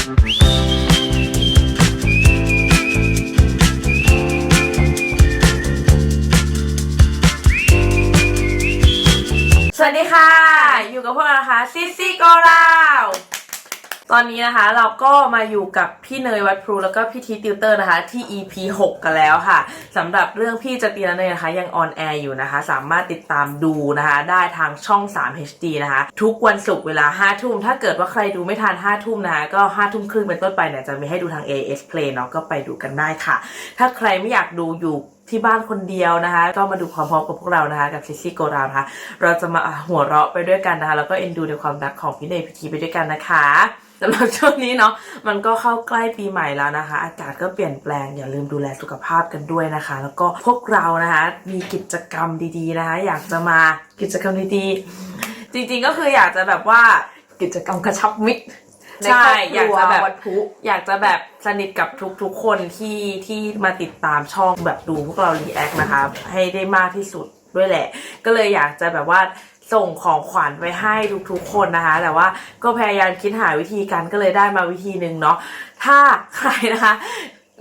สวัสดีค่ะ อยู่กับพวกเรานะคะซิซี่โกรา ตอนนี้นะคะเราก็มาอยู่กับพี่เนยวัดพลูแล้วก็พี่ทีติวเตอร์นะคะที่ EP 6 กันแล้วค่ะสำหรับเรื่องพี่จะตีและเนยนะคะยังออนแอร์อยู่นะคะ สามารถติดตามดูนะคะ ได้ทางช่อง 3 HD นะคะ ทุกวันศุกร์เวลา 5 ทุ่ม ถ้าเกิดว่าใครดูไม่ทัน 5 ทุ่มนะคะ ก็ 5 ทุ่มครึ่งเป็นต้นไปเนี่ยจะมีให้ดูทาง AS Play เนาะก็ไปดูกันได้ค่ะ ถ้าใครไม่อยากดูอยู่ที่บ้านคนเดียวนะคะ ก็มาดูความพร้อมกับพวกเรานะคะ กับซิซี่โกราวนะคะเราจะมาหัวเราะไปด้วยกันนะคะแล้วก็เอ็นดูในความรักของพี่เนยพิธีไปด้วยกันนะคะ สำหรับช่วงนี้เนาะมันก็เข้าใกล้ปีใหม่แล้วนะคะ อากาศก็เปลี่ยนแปลงอย่าลืมดูแลสุขภาพกันด้วยนะคะ แล้วก็พวกเรานะคะมีกิจกรรมดีๆนะคะ อยากจะมากิจกรรมดีๆจริงๆก็คืออยากจะแบบว่ากิจกรรมกระชับมิตรในใช่ครอบครัวอยากจะแบบวัดพลุอยากจะแบบสนิทกับทุกๆคนที่ที่มาติดตามช่องแบบดูพวกเรารีแอคนะคะ ให้ได้มากที่สุดด้วยแหละ ก็เลยอยากจะแบบว่า ส่งของขวัญไปให้ทุกๆคนนะคะ แต่ว่าก็พยายามคิดหาวิธีกันก็เลยได้มาวิธีหนึ่งเนาะถ้าใครนะคะ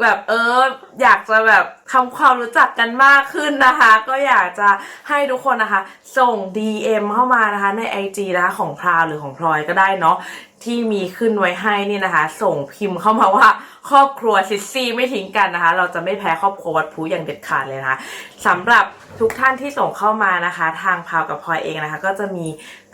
แบบเอออยากจะแบบทำความรู้จักกันมากขึ้นนะคะ ก็อยากจะให้ทุกคนนะคะ ส่ง DM เข้ามานะคะใน IG นะคะของพราวหรือของพลอยก็ได้เนาะ ที่มีขึ้นไว้ให้นี่นะคะ ส่งพิมพ์เข้ามาว่าครอบครัวซิสซี่ไม่ทิ้งกันนะคะ เราจะไม่แพ้ครอบครัววัดพูอย่างเด็ดขาดเลยนะคะสำหรับทุกท่านที่ส่งเข้ามานะคะ ทางพาวกับพลอยเองนะคะ ก็จะมี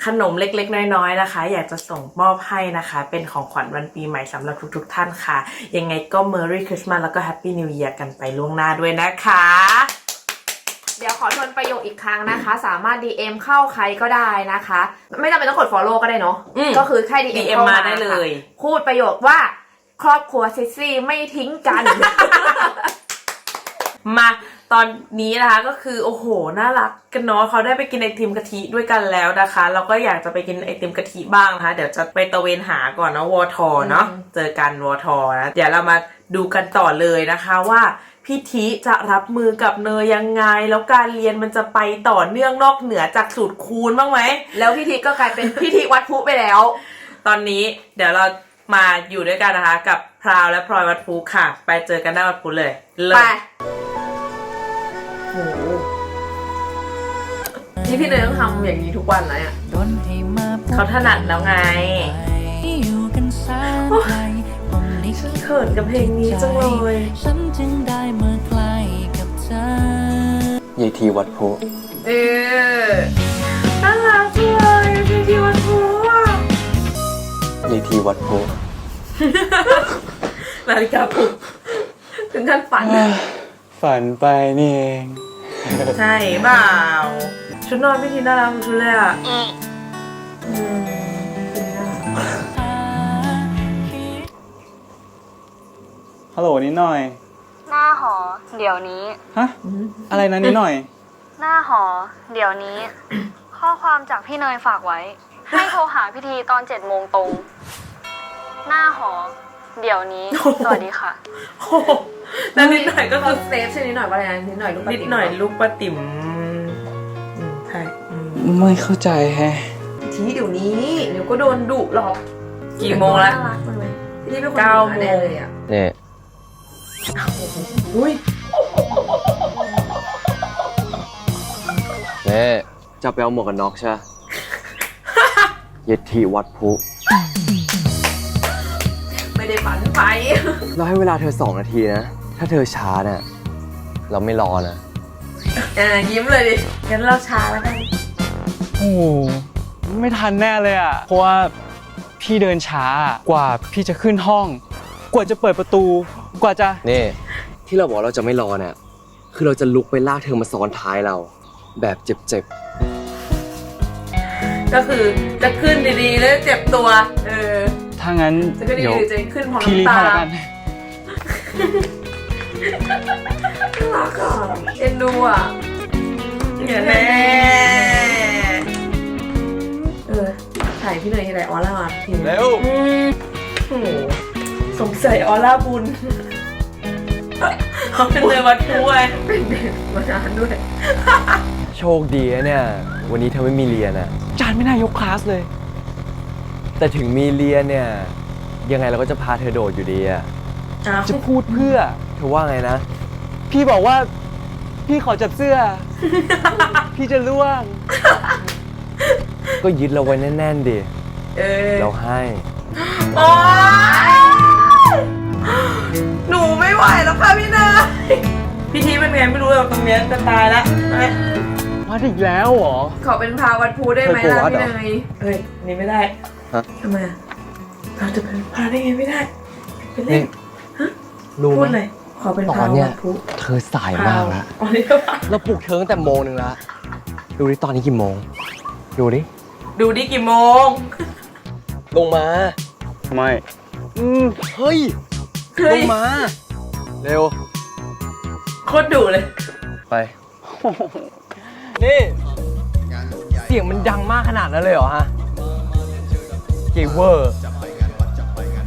ขนมเล็กๆ น้อยๆนะคะ อยากจะส่งมอบให้นะคะ เป็นของขวัญวันปีใหม่สำหรับทุก ๆ ท่านค่ะ ยังไงก็ Merry Christmas แล้วก็ Happy New Year กันไปล่วงหน้าด้วยนะคะ เดี๋ยวขอทวนประโยคอีกครั้งนะคะ สามารถ DM เข้าใครก็ได้นะคะ ไม่จำเป็นต้องกด follow ก็ได้เนาะอืมก็คือแค่ DM, DM เข้ามามาได้เลย ค่ะพูดประโยคว่า ครอบครัวซิซี่ไม่ทิ้งกัน มาตอนนี้นะคะก็คือโอ้โหน่ารักกันเนาะเขาได้ไปกินไอติมกะทิด้วยกันแล้วนะคะเราก็อยากจะไปกินไอติมกะทิบ้างนะคะ เดี๋ยวจะไปตะเวนหาก่อนเนาะวอทอเนาะอืม เจอกันวอทอนะเดี๋ยวเรามา ดูกันต่อเลยนะคะว่าพี่ทิจะรับมือกับเนยยังไง แล้วการเรียนมันจะไปต่อเนื่องนอกเหนือจากสูตรคูณบ้างไหม แล้วพิธีก็กลายเป็นพิธีวัดพลุไปแล้ว ตอนนี้เดี๋ยวเรามาอยู่ด้วยกันนะคะ กับพราวและพลอยวัดภูค่ะ ไปเจอกันหน้าวัดภูเลยเลไปยโหนี่พี่เนยต้องทำอย่างนี้ทุกวันนะเนี่ยเขาถนัดแล้วไง เขินกับเพลงนี้จังเลยฉันจึงได้มาใกล้กับเธอยายทีวัดพุเออน่ารักจังเลยเพลงที่วัดภูอะยายทีวัดพุนาฬิกาปลุกถึงขั้นฝันอะฝันไปนี่เองใช่เปล่าชุดนอนพี่ทีน่ารักชุดเลยอะ ฮัลโหลนิดหน่อย หน้าหอ เดี๋ยวนี้ ฮะ อะไรนะนิดหน่อย หน้าหอ เดี๋ยวนี้ ข้อความจากพี่เนยฝากไว้ ให้โทรหาพิธีตอนเจ็ดโมงตรง หน้าหอ เดี๋ยวนี้ สวัสดีค่ะ โอ้โหแล้วนิดหน่อยก็คือเซฟชื่อนิดหน่อยว่าอะไรนะนิดหน่อยลูกปลานิดติ๋มหน่อยลูกป้าติ๋มอืมใช่อืมไม่เข้าใจแฮะ ทีเดี๋ยวนี้เดี๋ยวก็โดนดุหรอกกี่โมงแล้วน่ารักมันเลยพี่เป็นคนเก้าดุแน่โมงเลยอะเนี่ย อุ้ยเนี่ยจะไปเอาหมวกกันน็อกใช่ปะยายทีวัดพุไม่ได้ฝันไป เราให้เวลาเธอสองนาทีนะ ถ้าเธอช้าเนี่ยเราไม่รอนะเออยิ้มเลยดิงั้นเราช้าแล้วกัน โอ้โหไม่ทันแน่เลยอะ เพราะว่าพี่เดินช้ากว่าพี่จะขึ้นห้อง กว่าจะเปิดประตู กว่าจะ นี่ ที่เราบอกเราจะไม่รอเนี่ยคือเราจะลุกไปลากเธอมาซ้อนท้ายเรา แบบเจ็บก็คือจะขึ้นดีๆ แล้วเจ็บตัว เออ ถ้างั้นจะขึ้นดีเดี๋ยวๆหรือจะขึ้นพร้อมพี่รีบน้ำตาให้แล้วกันรักอะเอ็นดูอะอย่าแน่เออถ่ายพี่เนยทีไรออร่ามาทีเร็วอืมโอ้โหส งสัยออร่าบุญเขาเป็นเลยวัดด้วยเป็นเด็กมานานด้วยๆโชคดีนะเนี่ย วันนี้เธอไม่มีเรียนอะจานไม่น่ายกคลาสเลย แต่ถึงมีเรียนเนี่ย ยังไงเราก็จะพาเธอโดดอยู่ดีอะอ้าวจะพูดเพื่อเธอว่าไงนะ พี่บอกว่า พี่ขอจับเสื้อ พี่จะล่วง ก็ยึดเราไว้แน่นๆดิ เออเราให้ โอ๊ย หนูไม่ไหวแล้วค่ะพี่เนยพี่ทีเป็นไงไม่รู้เลยตรงเนี้ยจะตายแล้ววัดอีกแล้วเหรอ ขอเป็นพาวัดพูได้ไหมเคยกลัวล่ะวัดเหรพี่อเนยเฮ้ยนี่ไม่ได้ฮะ ทำไมอะเราจะเป็นพาได้ไงไม่ได้เป็นเล่นี่นรู้พูดไหมเลยขอเป็นตอพานเนี้ยวัดพุเธอสายมากแล้ว อ๋อนี่ก็พาเราปลุกเธอตั้งแต่โมงหนึ่งแล้ว ดูดิตอนนี้กี่โมง ดูดิ ดูดิกี่โมง ลงมา ไม่ อืม เฮ้ยเฮ้ ลยงมา เร็ว โคตรดุเลย ไป นี่ เสียงมันดังมากขนาดนั้นเลยเหรอฮะเกเวอร์จะไปกันว่าจะไปกัน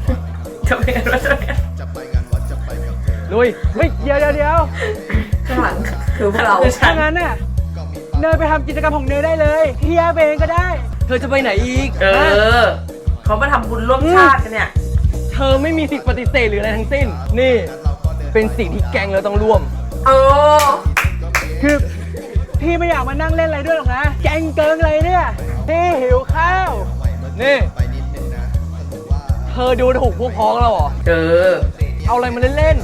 ลุยเฮ้ยเดี๋ยวเดี๋ยวเดี๋ยวข้างหลังคือพวกเราคือฉัถ้านงั้นน่ะเนยไปทำกิจกรรมของเนยได้เลยพี่แยกไปเองก็ได้ เธอจะไปไหนอีก เอฮะอเขามาทำบุญร่วมชาติกันเนี่ย เธอไม่มีสิทธิ์ปฏิเสธหรืออะไรทั้งสิ้น นี่ เป็นสิ่งที่แกงเราต้องร่วม เออ คือพี่ไม่อยากมานั่งเล่นอะไรด้วยหรอกนะ แกงเกิงอะไรเนี่ยพี่หิวข้าว นี่ เธอดูถูกพวกพ้องเราเหรอ เออ เอาอะไรมาเล่น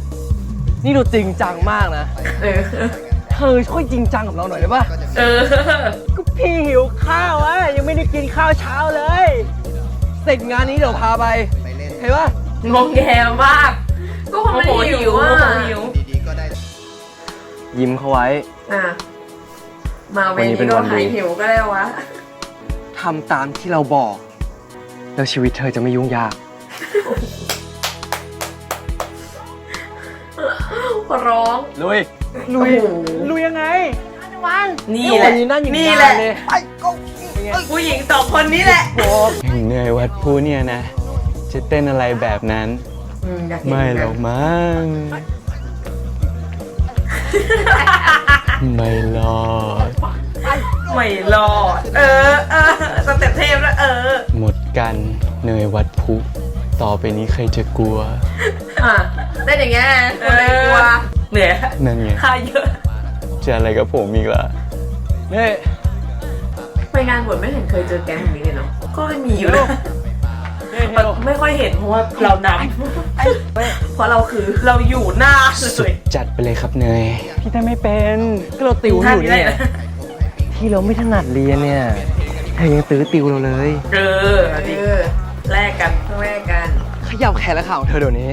ๆ นี่ดูจริงจังมากนะ เออ เธอช่วยจริงจังกับเราหน่อยได้ปะเออ ก็พี่หิวข้าวอะยังไม่ได้กินข้าวเช้าเลย เสร็จงานนี้เดี๋ยวพาไป เห็นปะงงแงมาก ก็คงไม่ได้หิวโมอะโหหิวยิ้มเขาไว้ อะ มาเววันนี้นี้เป็นก็วันดี หายหิวก็ได้วะ ทำตามที่เราบอก แล้วชีวิตเธอจะไม่ยุ่งยาก ร้อง ลุย ลุย โอ้โห ลุยยังไงนี่แหละ วันนี้นั่นอยู่นี่นานแหละเลยผู้หญิงสองคนนี้แหละเนยวัดพูเนี่ยนะ จะเต้นอะไรแบบนั้น อืมอยากเห็นไม่หรอกมั้ง ไม่รอดไม่รอดเออเออสเต็ปเทพแล้วเออ หมดกันเนยวัดพุ ต่อไปนี้ใครจะกลัว อะเต้นอย่างเงี้ยคนไหนกลัวเหนื่อยนั่นไง ค่าเยอะ จะอะไรกับผมอีกล่ะนี่ไปงานบวชไม่เห็นเคยเจอแก๊งแบบนี้เลยเนาะก็มีอยู่นะแต่ ไม่ค่อยเห็นเพราะว่าเรานำเพราะเราคือเราอยู่หน้าเลยจัดไปเลยครับเนย พี่แต่ไม่เป็นก็เราติวอยู่เนี่ยที่เราไม่ถนัดเรียนเนี่ยเธอยังตื้อติวเราเลยเออเอาดิเออแลกกันต้องแลกกัน ขยับแขนและขาของเธอเดี๋ยวนี้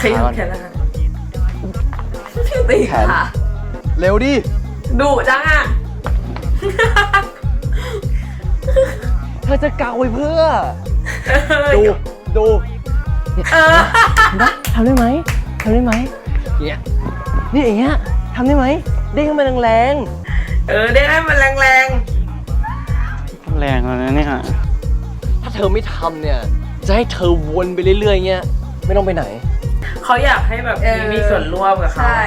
ขยับแค่นั้นตีแขนขาเร็วดิดุจังอะเธอจะเกาไว้เพื่อ ดู ดูเออนะทำได้ไหมทำได้ไหมเนี่ยนี่อย่างเงี้ยทำได้ไหมเด้งขึ้นมาแรงเออได้ให้มันแรงแรงแล้วนะเนี่ยๆ ถ้าเธอไม่ทำเนี่ย จะให้เธอวนไปเรื่อยๆเงี้ย ไม่ต้องไปไหนๆเขาอยากให้แบบเออมีส่วนร่วมกับเขาใช่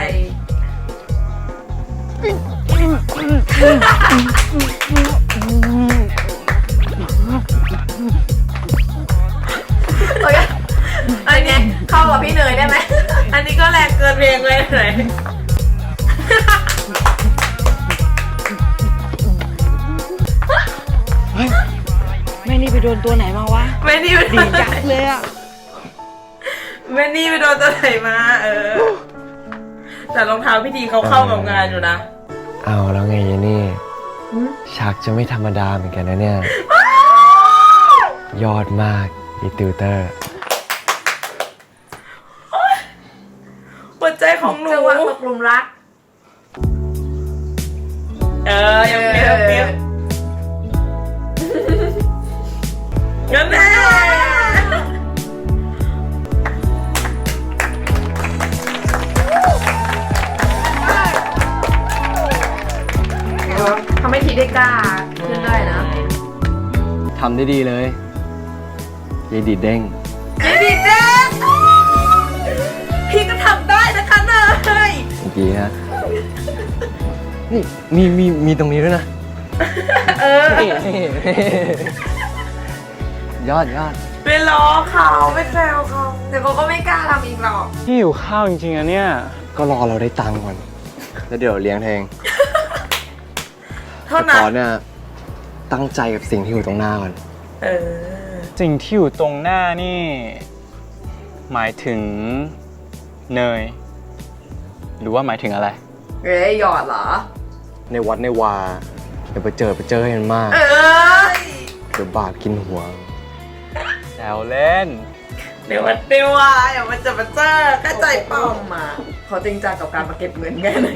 เข้ากับพี่เนยได้ไหม อันนี้ก็แรงเกินเพลงเลยหน่อยแม่นี่ไปโดนตัวไหนมาวะแม่นี่ไปโดดีนยักษ์เลยอะแม่นี่ไปโดนตัวไหนมา เออ แต่รองเท้าพี่ทีเขาเข้ากับงานอยู่นะ เอาแล้วไงยายนี่ ชักจะไม่ธรรมดาเหมือนกันนะเนี่ย ยอดมากอีติวเตอร์ หัวใจของหนู จังหวะตกหลุมรัก เออยังเปรี้ยวเปรี้ยวงั้นแน่ทำให้ทีได้กล้าขึ้นได้นะ ทำได้ดีเลยยายดีดเด้ง ยเมื่อกี้ฮะ นี่มีมีมีตรงนี้ด้วยนะ เออยอดยอดเไปล้อเขาไปแซวเขาเดี๋ยวเขาก็ไม่กล้าทำอีกหรอก พี่หิวข้าวจริงๆอะเนี่ย ก็รอเราได้ตังค์ก่อน แล้วเดี๋ยวเลี้ยงเองเท่าแต่นั้น ก่อนเนี่ยตั้งใจกับสิ่งที่อยู่ตรงหน้าก่อน เออ สิ่งที่อยู่ตรงหน้านี่ หมายถึงเนย หรือว่าหมายถึงอะไร เอ้ยหยอดเหรอ ในวัดในวาอย่าไปเจอไปเจอให้มันมากเออเดี๋ยวบาปกินหัว แซวเล่น เดี๋ยวมันเดี๋ยวว่าอย่ามาจะมาเจอเข้าใจเปล่ามาเขาจริงจังกับการมาเก็บเงินแค่ไหน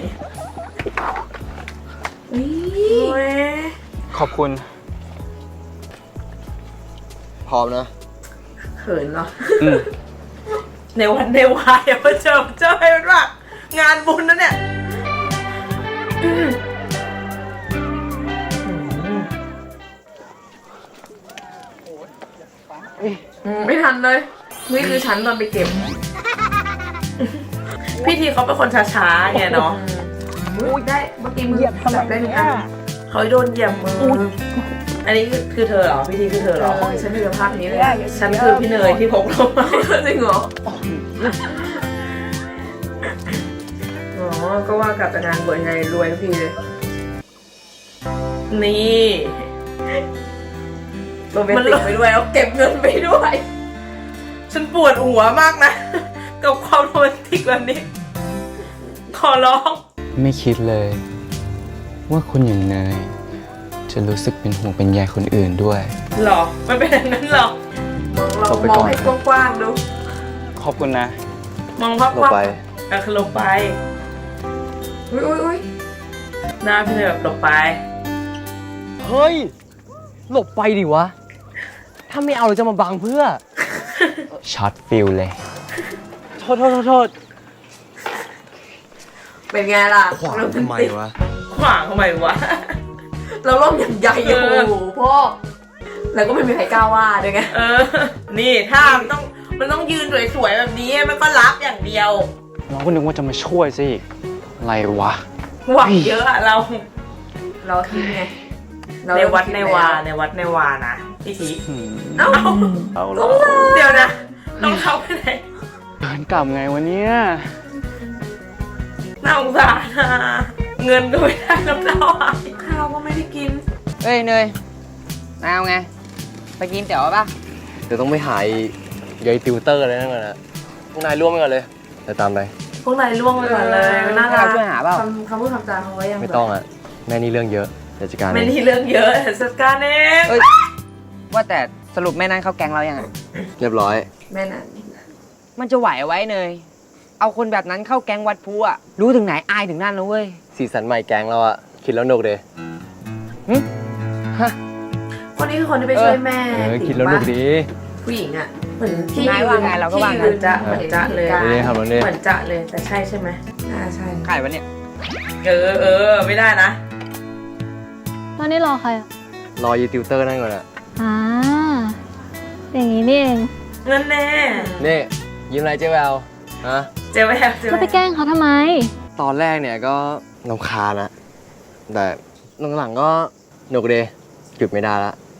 โอ้ยขอบคุณ พร้อมนะ เขินเหรออืม ในวันในวายอย่ามาเจอมาเจอให้มันว่า งานบุญนะเนี่ยอืมไม่ทันเลย นี่คือฉันตอนไปเก็บ พี่ทีเขาเป็นคนช้าๆไงเนาะอุ้ยได้เมื่อกี้มือจับได้หนึ่งอันเขาโดนเหยียบมือออันนี้คือคือเธอเหรอ พี่ทีคือเธอเหรอเออฉันมีสภาพนี้เลย ฉันคือพี่เนยที่พกลงมาจริงเหรออ๋อ ก็ว่ากลับจากงานบวชไงรวยทุกทีเลย นี่โรแมนติกไปด้วยแล้วเก็บเงินไปด้วย ฉันปวดหัวมากนะ กับความโรแมนติกแบบนี้ ขอร้อง ไม่คิดเลย ว่าคุณอย่างเนยจะรู้สึกเป็นห่วงเป็นใยคนอื่นด้วย หรอ มันเป็นอย่างนั้นหรอเราเข้าไปมอก่งอนให้กว้างๆดู ขอบคุณนะ มองภาพลงไปอะคือลงไป อุ้ยอุ้ยอุ้ยหน้าพี่เนยแบบลงไป เฮ้ย หลบไปดิวะ ถ้าไม่เอาเราจะมาบังเพื่อ ช็อตฟิลเลย โทษโทษโทษโทษเป็นไงล่ะขวางโรแนทำไมติกวะ ขวางทำไมวะ เราล่มอย่างใหญ่เออ โอ้โหพ่อ แล้วก็ไม่มีใครกล้าว่าด้วยไง เออ นี่ถ้ามันต้องมันต้องยืนสวยๆแบบนี้มันก็รับอย่างเดียว เราก็นึกว่าจะมาช่วยสิอะไรวะ หวังเยอะอะเรา เราคิดไงเราในวัดในวาเริ่มคิดแล้ในวัดในวานะพี่ทีเอ้าเอาละเดี๋ยวนะน้องเขาไปไหนเดินกลับไงวันนี้น่าสงสารนะเงินก็ไม่ได้น้ำเน่าหายข้าวก็ไม่ได้กิน เอ้ยเนยนายเอาไง ไปกินเตี๋ยวปะเดี๋ยวต้องไปหายยายติวเตอร์อะไรนั่นก่อนนะพวกนายร่วมกันก่อนเลยเดี๋ยวตามไป พวกนายล่วงไปก่อนเลยน่าให้รัเรากช่วยหาเปล่า คำคำพูดคำจาเขาไว้ยังไม่ต้องอะ แม่นี่เรื่องเยอะเดี๋ยวจัดการไม่เองนี่เรื่องเยอะจัดการเองเอ้ย ว่าแต่สรุปแม่นั้นเขาแกงเรายังไงเรียบร้อย แม่นั้นมันจะไหวไว้เนยเอาคนแบบนั้นเข้าแกงวัดพูอะรู้ถึงไหนอายถึงนั่นนะเว้ย สีสันใหม่แกงเราอะคิดแล้วหนุกเดยคนนี้คือคนที่ไปช่วยแม่เออติ๋มคิดแล้วหนุกปะดี ผู้หญิงอะ เหมือนที่นายยืว่านไงเราก็ว่าที่งั้ยืนนจะเหมือนจะเลย นี่ครับวันนี้เหมือนจะเลยแต่ใช่ใช่ไหมอ่าใช่ไก่วะเนี่ยเออเออไม่ได้นะ ตอนนี้รอใครอะรอยายติวเตอร์นั่นก่อนอะอ่าอย่างนี้นี่เองเงินแน่นี่ยิ้มอะไรเจ๊แววฮะเจ๊แววเจ๊แวแล้วไปวแกล้งเขาทำไม ตอนแรกเนี่ยก็ลำคาญนะแต่หลังๆก็หนุกเดยหยุดไม่ได้ละห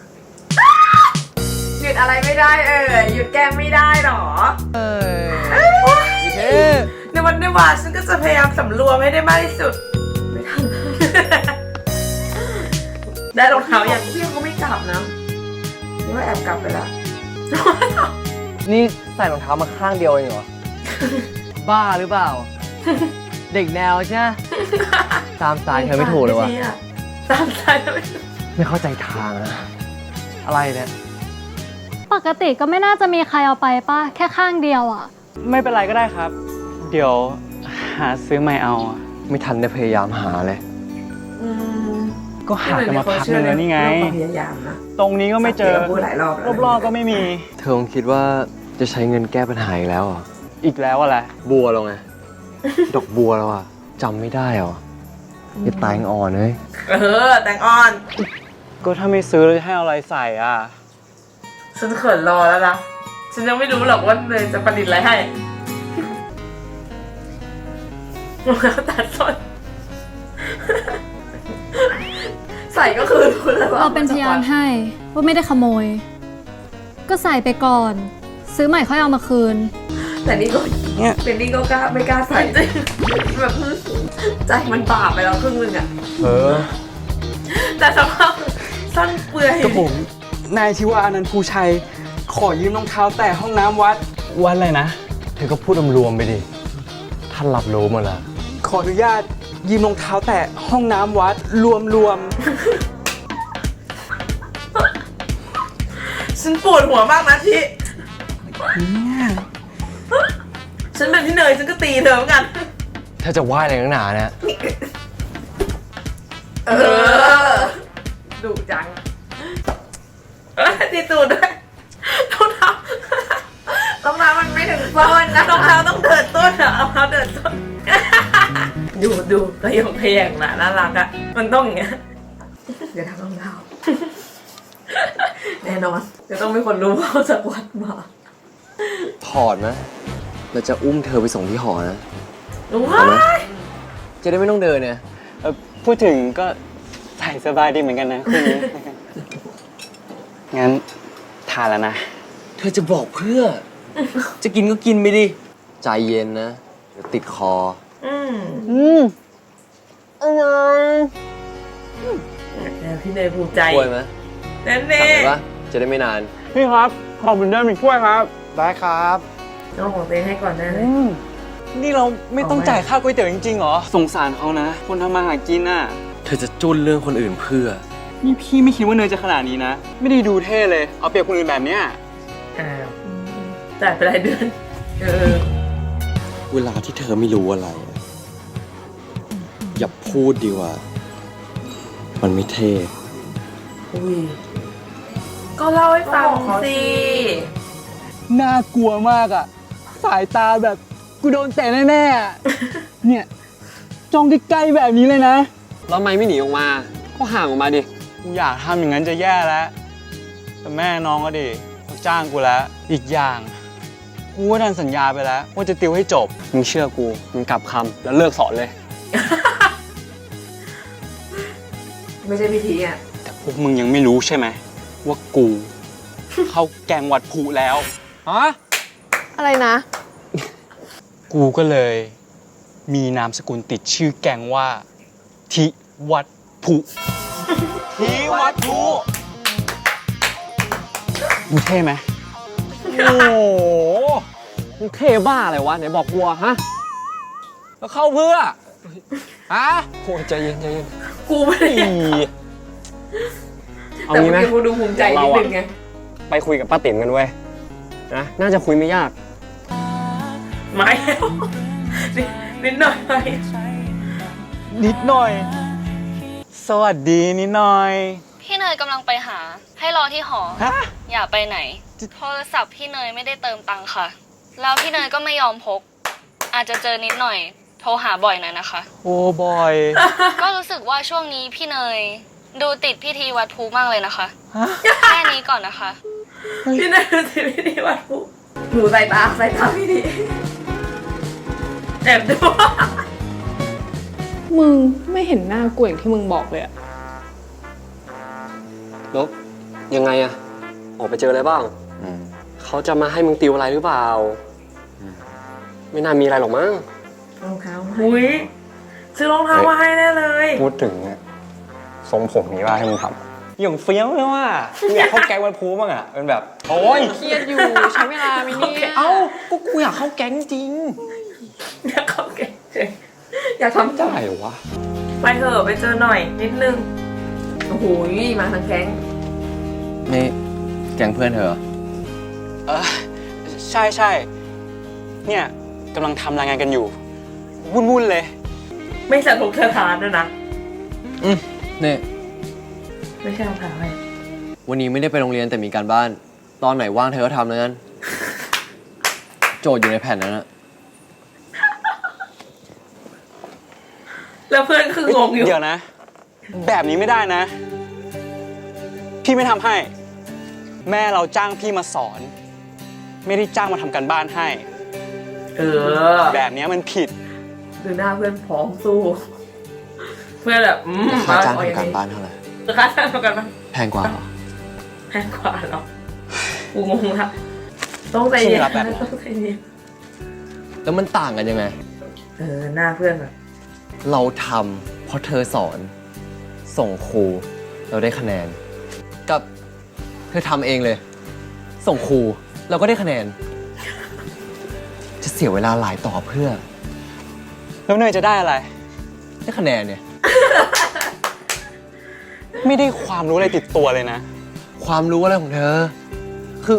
ยุดอะไรไม่ได้เออหยุดแก้มไม่ได้หรอเออเฮ้ในวันในวาฉันก็จะพยายามสำรวมให้ได้มากที่สุดไม่ทันได้รองเท้าอย่างพี่เขาไม่กลับนะนี่ว่าแอบกลับไปละนี่ใส่รองเท้ามาข้างเดียวเองเหรอ บ้าหรือเปล่า เด็กแนวใช่ไหมตามสายเธอไม่ถูกเลยวะตามสายเธอไม่ถูกไม่เข้าใจทางนะอะไรเนี่ย ปกติก็ไม่น่าจะมีใครเอาไปป่ะ แค่ข้างเดียวอะ ไม่เป็นไรก็ได้ครับ เดี๋ยวหาซื้อใหม่เอาอะไม่ทันได้พยายามหาเลยอืมก็หากันมาพักหนึงแล้วนี่ไง เราก็พยายามนะตรงนี้ก็ไม่เจอสังกตพูดหลายรอบแล้วรอบๆก็ไม่มี เธอคงคิดว่าจะใช้เงินแก้ปัญหาอีกแล้วเหรออีกแล้วอะไร บัวเราไง ดอกบัวเราอะจำไม่ได้เหรอจะตายงอ่อนเลยเออ แต่งอ่อน ก็ถ้าไม่ซื้อแล้วจะให้เอาอะไรใส่อะ ฉันเขินรอแล้วนะฉันยังไม่รู้หรอกว่าเนยจะประดิษฐ์อะไรให้แล้วตัดส้นใส่ก็คือรู้แล้วว่าเราเป็นพยานให้ว่าไม่ได้ขโมย ก็ใส่ไปก่อน ซื้อใหม่ค่อยเอามาคืน แต่นี่ก็เนี่ยเป็นนี่ก็กล้าไม่กล้าใส่จริงแบบใจมันบาปไปแล้วครึ่งนึงอะเออแต่สภาพสั้นเปลือยกับผม นายชิวาอนันต์ภูชัย ขอยืมรองเท้าแต่ห้องน้ำวัด วัดอะไรนะ เธอก็พูดรวมๆไปดิ ท่านรับรู้หมดละ ขออนุญาตยืมรองเท้าแต่ห้องน้ำวัดรวมรวมฉันปวดหัวมากนะที่ฉันเป็นที่เนยฉันก็ตีเธอเหมือนกันเธอจะไหว้อะไรนักหนาเนี่ย เออดุจัง เอ้ยตีตูดด้วยรองเท้ารองเท้ามันไม่ถึงส้นนะรองเท้าต้องเดินต้นอะรองเท้าเดินต้น ดูดูกระยงขยงนะน่ารักอะมันต้องอย่างเงี้ยเดี๋ยวทำรองเท้าแน่นอนเดี๋ยวต้องมีคนรู้ว่าเอาจากวัดมาถอดนะ เราจะอุ้มเธอไปส่งที่หอนะ ว้ายจะได้ไม่ต้องเดินเนี่ยเอ่อพูดถึงก็ใส่สบายดีเหมือนกันนะคู่นี้ งั้นทานแล้วนะ เธอจะบอกเพื่อ จะกินก็กินไปดิ ใจเย็นนะเดี๋ยวติดคอ อืมอืมอร่อยเดี๋ยวพี่เนยภูมิใจช่วยไหมแน่สั่งแน่เลยปะจะได้ไม่นาน พี่ครับ ขอบคุณเดิมอีกถ้วยครับ ได้ครับต้องของตัวเองให้ก่อนนะนี่เราไม่ต้องเอาไหมจ่ายค่าก๋วยเตี๋ยวจริงๆเหรอ สงสารเขานะ คนทำมาหากินน่ะ เธอจะจุนเรื่องคนอื่นเพื่อ นี่พี่ไม่คิดว่าเนยจะขนาดนี้นะ ไม่ได้ดูเท่เลย เอาเปรียบคนอื่นแบบเนี้ยอ้าวจ่ายไปรายเดือน เออ เวลาที่เธอไม่รู้อะไรอะอย่าพูดดีกว่า มันไม่เท่ อุ้ย ก็เล่าให้ฟังสิ น่ากลัวมากอะ สายตาแบบกูโดนเตะแน่ๆอะเนี่ยจ้องใกล้ๆแบบนี้เลยนะ แล้วทำไมไม่หนีออกมา ก็ห่างออกมาดิ กูอยากทำอย่างนั้นจะแย่แล้ว แต่แม่น้องก็ดิเขาจ้างกูแล้ว อีกอย่าง กูก็ดันสัญญาไปแล้ว ว่าจะติวให้จบ มึงเชื่อกูมึงกลับคำแล้วเลิกสอนเลย ไม่ใช่พิธีอะ แต่พวกมึงยังไม่รู้ใช่ไหม ว่ากู เข้าแกงวัดผูแล้วฮะอะไรนะ กูก็เลย มีนามสกุลติดชื่อแกงว่า ทิวัดผุ ทิวัดผุกูเท่ไหมโอ้โหมึงเท่บ้าอะไรวะไหนบอกกลัวฮะ แล้วเข้าเพื่อฮะโอ้ยใจเย็นใจเย็นกูไม่ได้อีเอาแต่งี้เมื่ไหอมกี้กูดูภูมิใจนิดนึงไง ไปคุยกับป้าติ๋มกันเว้ยนะน่าจะคุยไม่ยาก ไม่แล้วนิดนิดหน่อยไปนิดหน่อย สวัสดีนิดหน่อย พี่เนยกำลังไปหา ให้รอที่หอ ฮะ อย่าไปไหน โทรศัพท์พี่เนยไม่ได้เติมตังค่ะ แล้วพี่เนยก็ไม่ยอมพก อาจจะเจอนิดหน่อย โทรหาบ่อยหน่อยนะคะ โอ้บอย ก็รู้สึกว่าช่วงนี้พี่เนย ดูติดพิธีวัดพูมากเลยนะคะ ฮะ แค่นี้ก่อนนะคะ พี่เนยดูสิพิธีวัดกูหนูใส่ตาใส่ตาพี่ดีแอบดู มึงไม่เห็นหน้ากูอย่างที่มึงบอกเลยอะลบยังไงอะออกไปเจออะไรบ้าง เขาจะมาให้มึงติวอะไรหรือเปล่า ไม่น่ามีอะไรหรอกมั้ง รองเท้าหุยซื้อรองเท้ามาให้แน่เลย พูดถึงเนี่ยทรงผมนี้ว่าให้มึงทำอย่างเฟี้ยวเลยว่ามึงอยากเข้าแก๊งวันพูบ้างอะเป็นแบบ โอ้ย เครียดอยู่ใช้เวลาไหมเนี่ย เอ้าก็กูอยากเข้าแก๊งจริงอยากเข้าเก่งเฉย อยากทำได้เหรอวะ ไปเถอะไปเจอหน่อย นิดนึง โอ้โหมาทั้งแก๊งนี่แก๊งเพื่อนเธอเออใช่ใช่เนี่ยกำลังทำรายงานกันอยู่ วุ่นๆเลย ไม่สะทกสะทานด้วยนะ อืมนี่ไม่ใช่รองเท้าอะไรวันนี้ไม่ได้ไปโรงเรียนแต่มีการบ้าน ตอนไหนว่างเธอก็ทำแล้วกัน โจทย์อยู่ในแผ่นนั้นนะ แล้วเพื่อนคืองงอยู่ เดี๋ยวนะ แบบนี้ไม่ได้นะ พี่ไม่ทำให้ แม่เราจ้างพี่มาสอน ไม่ได้จ้างมาทำการบ้านให้ เออ แบบนี้มันผิด ดูหน้าเพื่อนพร้อมสู้ เพื่อนแบบอืมค่าจ้างเออย่ทำการบ้านเท่าไหร่ค่าจ้างทำการบ้านแพงกว่าเหรอ แพงกว่าเหรอกูงงละต้องใจเย็นชื่อรับแบบไหนต้องใจเย็นแล้วมันต่างกันยังไง เออหน้าเพื่อนแบบ เราทำเพราะเธอสอน ส่งครูเราได้คะแนน กับเธอทำเองเลย ส่งครูเราก็ได้คะแนน จะเสียเวลาหลายต่อเพื่อ แล้วเนยจะได้อะไร ได้คะแนนเนี่ย ไม่ได้ความรู้อะไรติดตัวเลยนะ ความรู้อะไรของเธอ คือ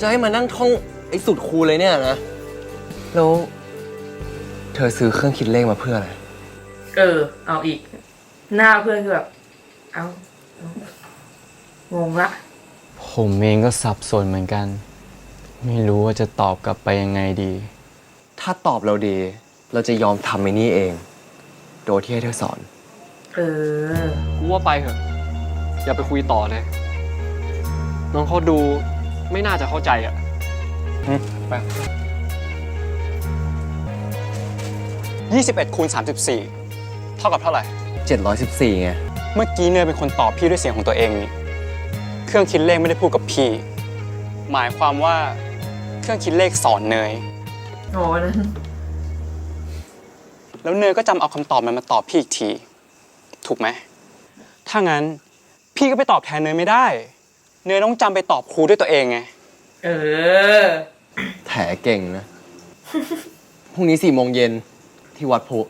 จะให้มานั่งท่องไอ้สุดครูเลยเนี่ยนะ แล้ว เธอซื้อเครื่องคิดเลขมาเพื่ออะไร เออ เอาอีก หน้าเพื่อนคือแบบเอางงละ ผมเองก็สับสนเหมือนกัน ไม่รู้ว่าจะตอบกลับไปยังไงดี ถ้าตอบเราดี เราจะยอมทำไอ้นี่เอง โดยที่ให้เธอสอน เออ กูว่าไปเถอะ อย่าไปคุยต่อเลย น้องเขาดูไม่น่าจะเข้าใจอะไป21คูณ34 เท่ากับเท่าไหร่ 714ไง เมื่อกี้เนยเป็นคนตอบพี่ด้วยเสียงของตัวเองนี่เครื่องคิดเลขไม่ได้พูดกับพี่ หมายความว่าเครื่องคิดเลขสอนเนยโอ้นั้นแล้วเนยก็จำเอาคำตอบมันมาตอบพี่อีกที ถูกไหม ถ้างั้นพี่ก็ไปตอบแทนเนยไม่ได้ เนยต้องจำไปตอบครูด้วยตัวเองไง เออ แถเก่งนะ พรุ่งนี้สี่โมงเย็นที่วัดพุ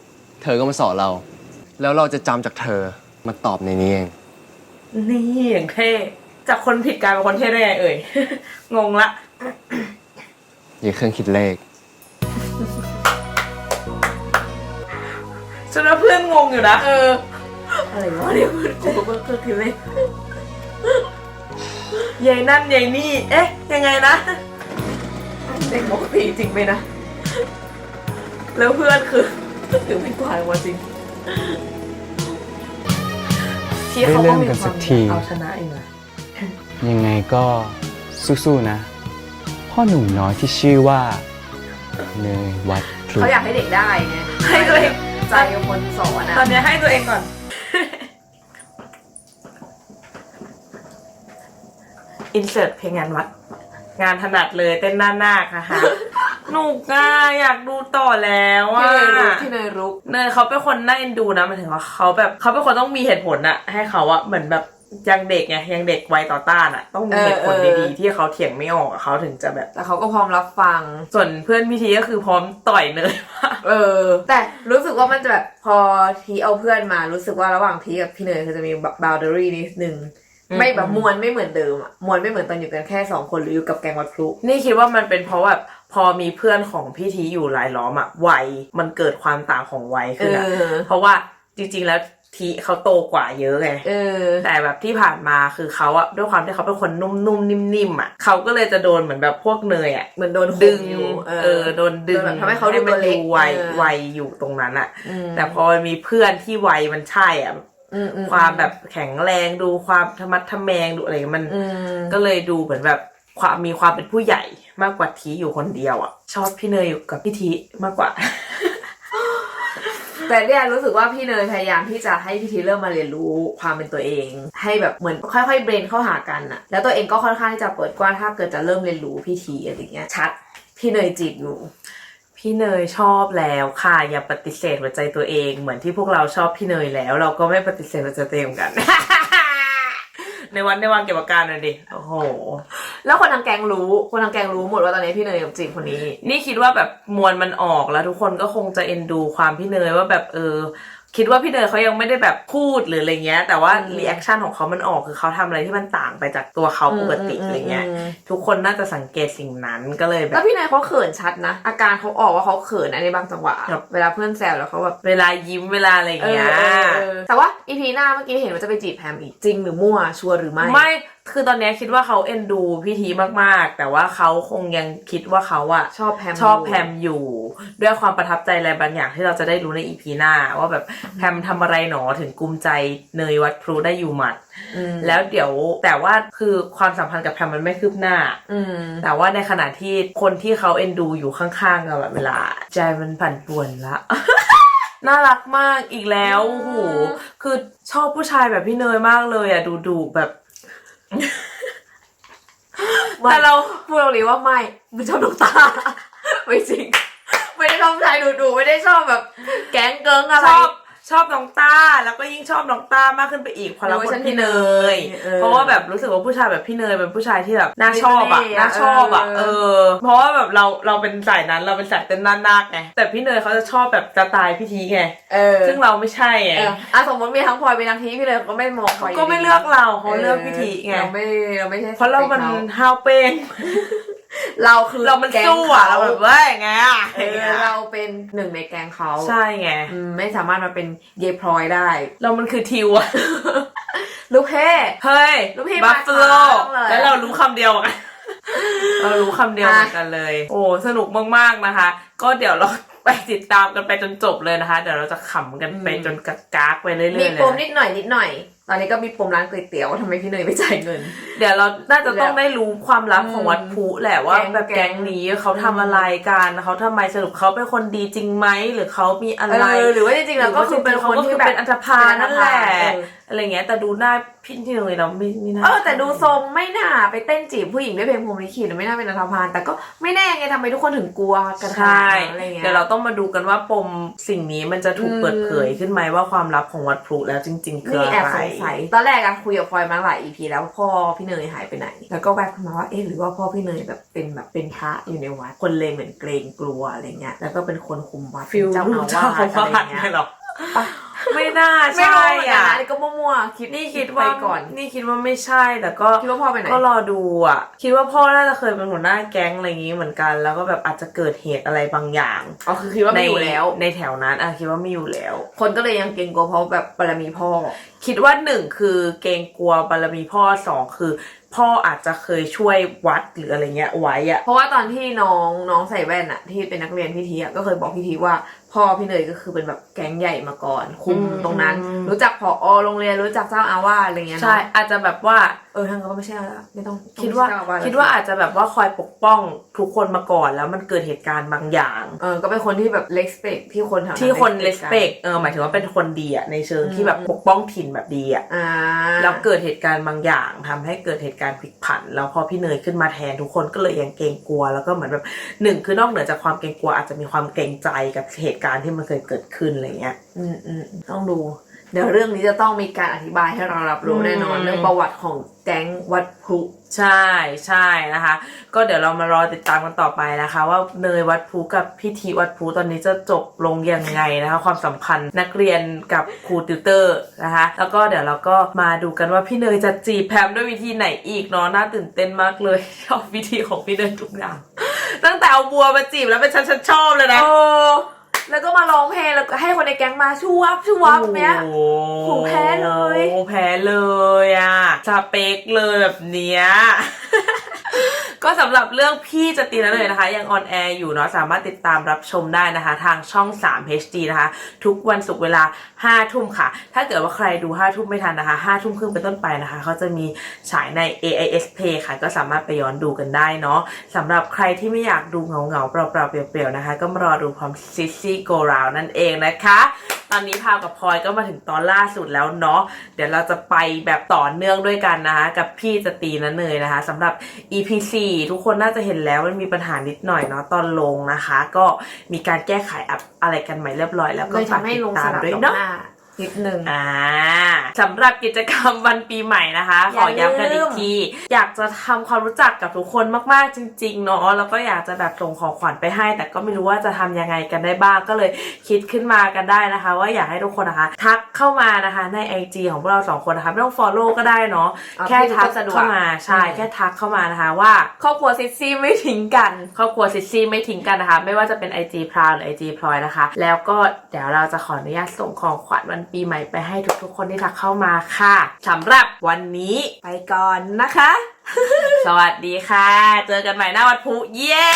เธอก็มาสอนเรา แล้วเราจะจำจากเธอมาตอบในนี้เอง นี่อย่างเท่จากคนผิดกลายเป็นคนเท่ได้ไงเอ่ย งงละ อย่าเครื่องคิดเลขจนว่าเพื่อนงงอยู่นะ เออ อะไรวะเนี่ยเพื่อนกูเพื่อนคือคือเลยยายนั่นยายนี่ เอ๊ะ ยังไงนะเด็กปกติจริงไหมนะ แล้วเพื่อนคือถือไม่กวาดว่าจริง ที่เขาก็มีความเอาชนะเองนะยังไงก็สู้ๆนะ พ่อหนุ่มน้อยที่ชื่อว่าเนยวัดพลุเขาอยากให้เด็กได้ไงให้ตัวเองใจกับคนสอนอะตอนนี้ให้ตัวเองก่อน อินเสิร์ตเพลงงานวัด งานถนัดเลยเต้นหน้าหน้าค่ะฮะ หนุกอะอยากดูต่อแล้วอะที่เนยรุกที่เนยรุก เนยเขาเป็นคนน่าเอ็นดูนะหมายถึงว่าเขาแบบเขาเป็นคนต้องมีเหตุผลอะให้เขาอะเหมือนแบบยังเด็กไงยังเด็กวัยต่อต้านอะต้องมีเหตุผลเออเอดีอ ๆที่เขาเถียงไม่ออกอะเขาถึงจะแบบ แต่เขาก็พร้อมรับฟัง ส่วนเพื่อนพิธีก็คือพร้อมต่อยเนยเออ แต่รู้สึกว่ามันจะแบบพอทีเอาเพื่อนมา รู้สึกว่าระหว่างทีกับพี่เนยคือจะมีบาวเดอรี่นิดนึงอืม ไม่แบบมวลไม่เหมือนเดิมอะมวลไม่เหมือนตอนอยู่กันแค่สองคนหรืออยู่กับแกงวัดพลุ นี่คิดว่ามันเป็นเพราะแบบ พอมีเพื่อนของพี่ทีอยู่หลายล้อมอะวัยมันเกิดความต่างของวัยขึ้นอะเออ เพราะว่าจริง ๆ แล้วทีเขาโตกว่าเยอะไง เออ แต่แบบที่ผ่านมาคือเขาอะด้วยความที่เขาเป็นคนนุ่มๆนิ่มๆอะเขาก็เลยจะโดนเหมือนแบบพวกเนยอะเหมือนโดนข่มดึงอยู่เออ โดนดึงโดนแบบทำให้เขาดูมัตัวเล็กวัยเออ วัยอยู่ตรงนั้นอะอืมแต่พอมันมีเพื่อนที่วัยมันใช่อะอือืความแบบแข็งแรงดูความธรรมัดทะแมงดูอะไรมัน อืม ก็เลยดูเหมือนแบบความมีความเป็นผู้ใหญ่ มากกว่าทีอยู่คนเดียวอะชอบพี่เนยอยู่กับพี่ทีมากกว่า แต่เนี่ยรู้สึกว่าพี่เนยพยายามที่จะให้พี่ทีเริ่มมาเรียนรู้ความเป็นตัวเอง ให้แบบเหมือนค่อยๆเบรนเข้าหากันอะแล้วตัวเองก็ค่อนข้างที่จะเปิดกว้างถ้าเกิดจะเริ่มเรียนรู้พี่ทีอะไรอย่างเงี้ยชัด พี่เนยจีบอยู่พี่เนยชอบแล้วค่ะ อย่าปฏิเสธหัวใจตัวเอง เหมือนที่พวกเราชอบพี่เนยแล้ว เราก็ไม่ปฏิเสธหัวใจตัวเองกัน ในวันในวันเก็บอาการหน่อยดิโอ้โห แล้วคนทางแกงรู้ คนทางแกงรู้หมดว่าตอนนี้พี่เนยกับจีบคนนี้ นี่คิดว่าแบบมวลมันออกแล้วทุกคนก็คงจะเอ็นดูความพี่เนยว่าแบบเออ คิดว่าพี่เนยเขายังไม่ได้แบบพูดหรืออะไรเงี้ย แต่ว่าอืมรีแอคชั่นของเขามันออกคือเขาทำอะไรที่มันต่างไปจากตัวเขาปกติอะไรเงี้ยมทุกคนน่าจะสังเกตสิ่งนั้นก็เลยแบแล้บวพี่เนยเขาเขินชัดนะ อาการเขาออกว่าเขาเขินนะในบางจังหวะครับเวลาเพื่อนแซวแล้วเขาแบบเวลายิ้มเวลาอะไรอย่างเออเงี้ยเออเออแต่ว่าอีพีหน้าเมื่อกี้เห็นว่าจะไปจีบแพมอีกจริงหรือมั่วชัวร์หรือไม่ไม่คือตอนเนี้ยคิดว่าเขาเอ็นดูพี่ทีมากๆ แต่ว่าเขาคงยังคิดว่าเขาอะชอบแพมชอบยู่แพมอยู่ ด้วยความประทับใจอะไรบางอย่างที่เราจะได้รู้ในอีพีหน้า ว่าแบบแพมทำอะไรหนอถึงกุมใจเนยวัดพลูได้อยู่หมัดอืมแล้วเดี๋ยวแต่ว่าคือความสัมพันธ์กับแพมมันไม่คืบหน้า อืมแต่ว่าในขณะที่คนที่เขาเอ็นดูอยู่ข้างๆเราแบบเวลา ใจมันปั่นป่วนละน่ารักมากอีกแล้วโอ้โหคือชอบผู้ชายแบบพี่เนยมากเลยอะดูดูแบบ แต่เราพูดตรงนี้ว่าไม่มันชอบน้องตา ไม่จริง ไม่ได้ชอบชายดูดูไม่ได้ชอบแบบ แก๊งเกิงอะไร ชอบ ชอบน้องต้าแล้วก็ยิ่งชอบน้องต้ามากขึ้นไปอีกพอเราเวอร์คชันนพี่เนยเออเพราะว่าแบบรู้สึกว่าผู้ชายแบบพี่เนยเป็นผู้ชายที่แบบน่าชอบอะมีเสน่ห์อะน่าชอบอะเอเอออ เพราะว่าแบบเราเราเป็นสายนั้นเราเป็นสายเต้นน่านาคไงแต่พี่เนยเขาจะชอบแบบสไตล์พี่ทีไงเออซึ่งเราไม่ใช่ไงเอออะสมมติมีทั้งพลอยมีทั้งทีพี่เลยก็ไม่มองพลอยก็ไม่เลือกเราเขาเลือกพี่ทีไงเราไม่เราไม่ใช่เพราะเรามันสปคห้าวเป้ง เราคือเรามันแก๊งสู้อะขเราแบบว่าอย่างไงอะเออเราเป็นหนึ่งในแก๊งเขาใช่ไงอืมไม่สามารถมาเป็นเยายพลอยได้ เรามันคือทิวอะลูกเพ่เฮ้ยลูกพี่บัฟมาเฟโลค้างเลยแล้วเรารู้คำเดียวกันเรารู้คำเดียวเหมือนกันเลย โอ้สนุกมากๆนะคะ ก็เดี๋ยวเราไปติดตามกันไปจนจบเลยนะคะ เดี๋ยวเราจะขำกันไปจนกากๆไปเรื่อยๆมีเลยปมนะนิดหน่อยนิดหน่อย ตอนนี้ก็มีปมร้านก๋วยเตี๋ยวทำไมพี่เนยไม่จ่ายเงิน เดี๋ยวเราน่าจะต้องได้รู้ความลับของวัดพุแหละว่าแก๊งแบบแก๊งนี้เขาทำอะไรกันเขาทำไมสรุปเขาเป็นคนดีจริงไหมหรือเขามีอะไรเออหรือว่าจริงๆแล้วก็คือเป็นคนที่แบบเป็นอันธพาลนั่นแหละเอออะไรเงี้ยแต่ดูหน้าพี่ที่เลยเราไม่ไม่น่าเออแต่ดูทรงไม่น่าไปเต้นจีบผู้หญิงด้วยเพลงพรหมลิขิตหรือไม่น่าเป็นอันธพาลแต่ก็ไม่แน่ไงทำไมทุกคนถึงกลัวกันขใช่นาดนั้นอะไรเงี้ยเดี๋ยวเราต้องมาดูกันว่าปมสิ่งนี้มันจะถูกอืมเปิดเผยขึ้นไหมว่าความลับของวัดพลุแล้วจริงๆคือนี่อะแอบไรสงสัยตอนแรกอะคุยกับพลอยมาหลายอีพีแล้วพ่อพี่เนยหายไปไหน แล้วก็แวบขึ้นมาว่าเอ๊ะหรือว่าพ่อพี่เนยแบบเป็นแบบเป็นพระอยู่ในวัดคนเลยเหมือนเกรงกลัวอะไรเงี้ยแล้วก็เป็นคนคุมวัดฟิลเป็นเจ้าอาวาสอะไรเงี้ยหรอ ไม่น่าไม่ใช่รู้เหมือนกันอะ นะนี่ก็มั่วๆคิดนี่คิดว่าไปก่อน นี่คิดว่าไม่ใช่แต่ก็คิดว่าพ่อไปไหน ก็รอดูอะ คิดว่าพ่อน่าจะเคยเป็นหัวหน้าแก๊งอะไรอย่างงี้เหมือนกัน แล้วก็แบบอาจจะเกิดเหตุอะไรบางอย่างอ๋อคือคิดว่าไม่อยู่แล้วในแถวนั้นอะคิดว่าไม่อยู่แล้ว คนก็เลยยังเกรงกลัวเพราะแบบบารมีพ่อ คิดว่าหนึ่งคือเกรงกลัวบารมีพ่อสองคือ พ่ออาจจะเคยช่วยวัดหรืออะไรเงี้ยไว้อะเพราะว่าตอนที่น้องน้องใส่แว่นอะที่เป็นนักเรียนพี่ทีอะก็เคยบอกพี่ทีว่า พ่อพี่เนยก็คือเป็นแบบแก๊งใหญ่มาก่อน คุมอืมตรงนั้นรู้จักผอโรงเรียนรู้จักเจ้าอาวาสอะไรเงี้ยเนอะใช่ อาจจะแบบว่าเออทางก็ไม่ใช่แล้วไม่ต้องคิดว่าไม่ใช่เจ้อสคิดว่าอาจจะแบบว่าคอยปกป้องทุกคนมาก่อนแล้วมันเกิดเหตุการณ์บางอย่างเออก็เป็นคนที่แบบ respect ที่คนแถวนั้นที่คน respect กัน respect เออหมายถึงว่าเป็นคนดีอะในเชิงอืมที่แบบปกป้องถิ่นแบบดีอะอ่าแล้วเกิดเหตุการณ์บางอย่างทำให้เกิดเหตุการณ์พลิกผัน แล้วพอพี่เนยขึ้นมาแทนทุกคนก็เลยยังเกรงกลัว แล้วก็เหมือนแบบหนึ่งคือนอกเหนือจากความเกรงกลัวอาจจะมีความเกรงใจกับเหตุการณ์ที่มันเคยเกิดขึ้นอะไรเงี้ยอืมอืมต้องดู เดี๋ยวเรื่องนี้จะต้องมีการอธิบายให้เรารับรู้อืมแน่นอน เรื่องประวัติของแก๊งวัดพลุใช่ใช่นะคะ ก็เดี๋ยวเรามารอติดตามกันต่อไปนะคะ ว่าเนยวัดภูกับพี่ทีวัดภูตอนนี้จะจบลงยังไงนะคะ ความสัมพันธ์นักเรียนกับครูติวเตอร์นะคะ แล้วก็เดี๋ยวเราก็มาดูกันว่าพี่เนยจะจีบแพมด้วยวิธีไหนอีกเนาะน่าตื่นเต้นมากเลยชอบวิธีของพี่เนยทุกอย่างตั้งแต่เอาบัวมาจีบแล้วเป็นฉันฉันชอบเลยนะเออ แล้วก็มาร้องเพลงแล้วก็ให้คนในแก๊งมาชูวับชูวับเนี้ย โอ้โหแพ้เลยโอ้แพ้เลยอะสเปคเลยแบบเนี้ย ก็สำหรับเรื่องพี่จะตีนั้นเลยนะคะ ยังออนแอร์อยู่เนาะสามารถติดตามรับชมได้นะคะ ทางช่อง 3 HD นะคะ ทุกวันศุกร์เวลา 5 ทุ่มค่ะ ถ้าเกิดว่าใครดู 5 ทุ่มไม่ทันนะคะ 5 ทุ่มครึ่งเป็นต้นไปนะคะเขาจะมีฉายใน AIS Play ค่ะ ก็สามารถไปย้อนดูกันได้เนาะสำหรับใครที่ไม่อยากดูเงาเงาๆเปล่าๆเปลี่ยวๆนะคะ ก็มารอดูพร้อมซิซี่โกราวนั่นเองนะคะตอนนี้พาวกับพลอยก็มาถึงตอนล่าสุดแล้วเนาะเดี๋ยวเราจะไปแบบต่อเนื่องด้วยกันนะคะ กับพี่จะตีนั่นเลยนะคะสำหรับ EP 4ทุกคนน่าจะเห็นแล้วมันมีปัญหานิดหน่อยเนาะตอนลงนะคะ ก็มีการแก้ไขอัพอะไรกันใหม่เรียบร้อยแล้วเลก็ยฝากทำให้ติดลงตาสมลับด้วยดอกเนาะห น้านิดนึงอ่าสำหรับกิจกรรมวันปีใหม่นะคะ ขอย้ำกันอีกที อยากจะทำความรู้จักกับทุกคนมากๆจริงๆเนาะแล้วก็อยากจะแบบส่งของขวัญไปให้ แต่ก็ไม่รู้ว่าจะทำยังไงกันได้บ้างก็เลยคิดขึ้นมากันได้นะคะ ว่าอยากให้ทุกคนนะคะ ทักเข้ามานะคะใน IG ของพวกเราสองคนนะคะไม่ต้อง follow ก็ได้เนาะเอาแค่ที่ทักสะดวกเข้ามาใช่อืมแค่ทักเข้ามานะคะ ว่าครอบครัวซิซซี่ไม่ทิ้งกันครอบครัวซิซซี่ไม่ทิ้งกันนะคะ ไม่ว่าจะเป็น IG พราวหรือ IG พลอยนะคะ แล้วก็เดี๋ยวเราจะขออนุญาตส่งของขวัญวันปีใหม่ไปให้ทุกๆ คนที่ทักเข้ามาค่ะสำหรับวันนี้ไปก่อนนะคะ สวัสดีค่ะ เจอกันใหม่หน้าวัดพุเย้